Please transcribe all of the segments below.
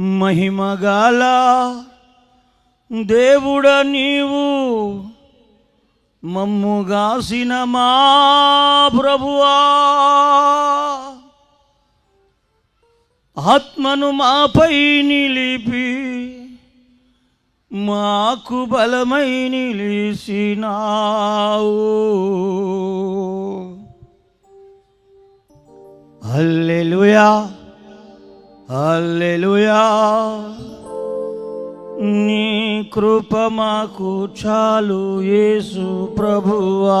మహిమగాల దేవుడ నీవు మమ్ముగాసిన మా ప్రభువా. ఆత్మను మాపై నిలిపి మాకు బలమై నిలిసినావు. హల్లెలూయా. అల్లెలుయా నీ కృప మాకు చాలు యేసు ప్రభువా.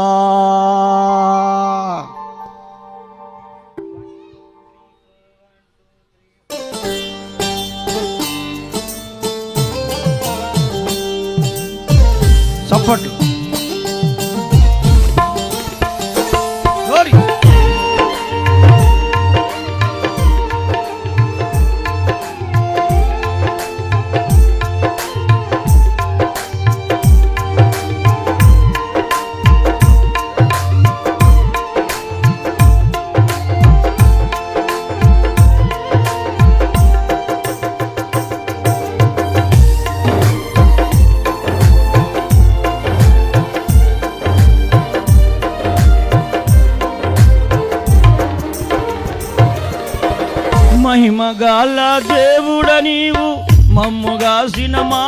మహిమగాల దేవుడ నీవు మమ్ముగాసిన మా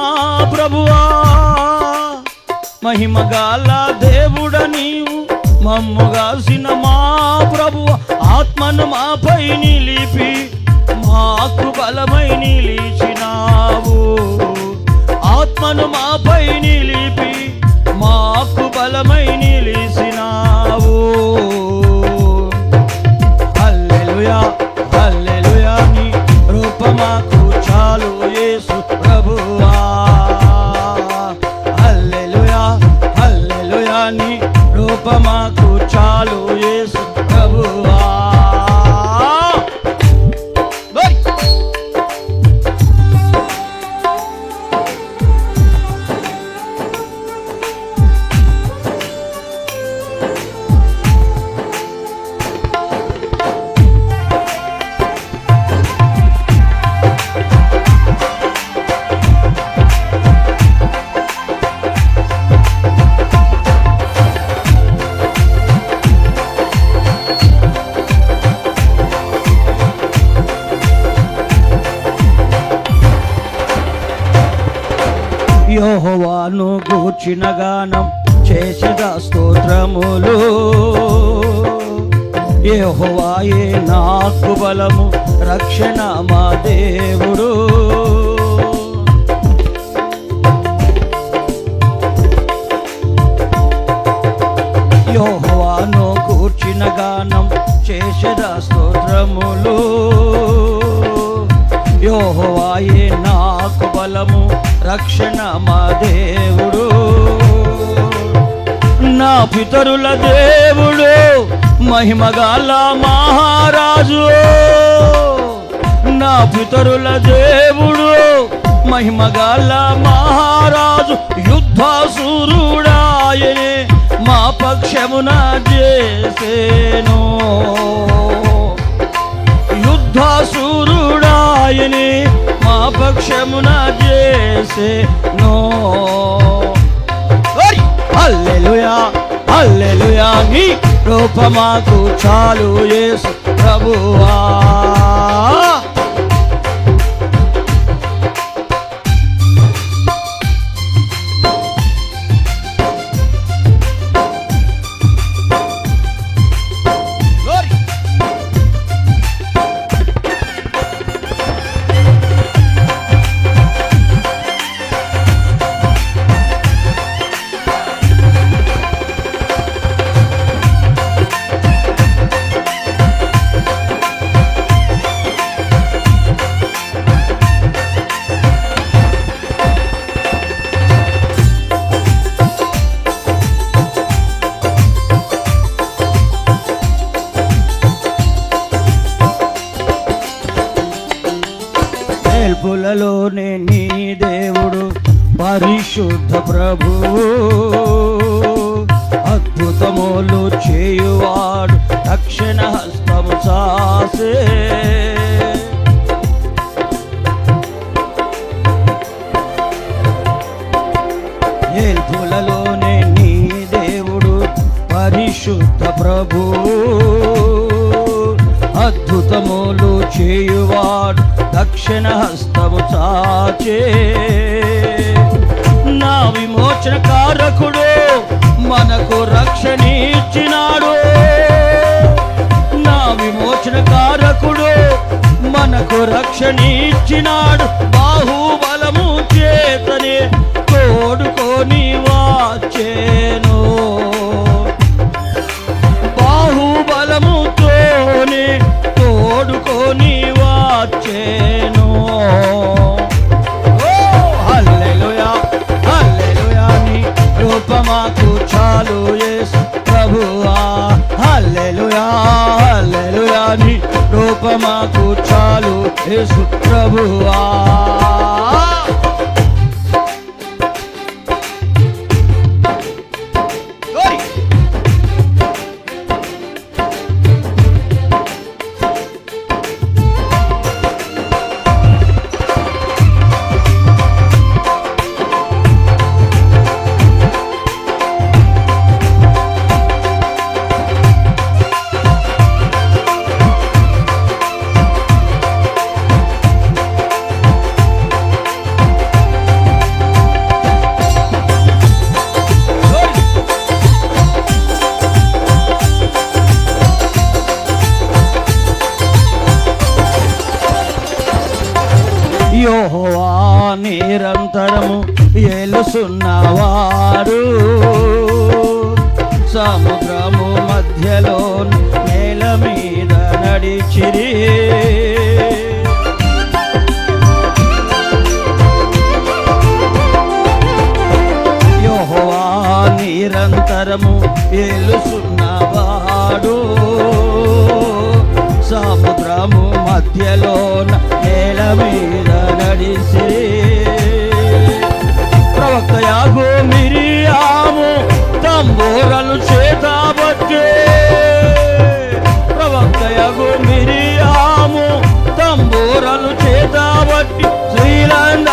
ప్రభువా. మహిమగాల దేవుడ నీవు మమ్ముగాసిన మా ప్రభువ. ఆత్మను మాపై నిలిపి మాకు బలమై నిలిచినావు. ఆత్మను మాపై నిలిపి మాకు బలమై నిలిచినావు యేసు యోహోవాను గూర్చిన గానం చేసిన స్తోత్రములు. యెహోవాయే నాకు బలము రక్షణ మా దేవుడు. యోహోవాను కూర్చిన గానం చేసిన స్తోత్రములు. యోహోవాయే నాకు బలము రక్షణ మా దేవుడు. నా పితరుల దేవుడు మహిమగాల మహారాజు. నా పితరుల దేవుడు మహిమగాల మహారాజు. యుద్ధ సూరుడాయనే మా పక్షమున చేసేను. యుద్ధ సూరు సర్వక్షమున పక్షమున చేసే నో. హల్లెలూయా! హల్లెలూయా! నీ రూపమాకు చాలు యేసు ప్రభువా. కృపలోనే నీ దేవుడు పరిశుద్ధ ప్రభు అద్భుతములు చేయువాడు దక్షిణ హస్తము సాసే ఏల్పులలోనే నీ దేవుడు పరిశుద్ధ ప్రభు అద్భుతములు చేయువాడు దక్షిణ హస్త విమోచించే నా విమోచన కారకుడు మనకు రక్షణిచ్చినాడు నా విమోచన కారకుడు మనకు రక్షణిచ్చినాడు బాహుబ హల్లెలూయా హల్లెలూయా. నీ రూపమా కూర్చాలు యేసు ప్రభువా. మధ్యలోన నేల మీద నడిసి ప్రవక్త యాగో మిరియాము తంబూరలు చేతబట్టే. ప్రవక్త యాగో మిరియాము తంబూరలు చేతబట్టి శ్రీలంద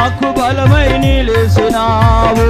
నాకు బలమై నిలిచినావు.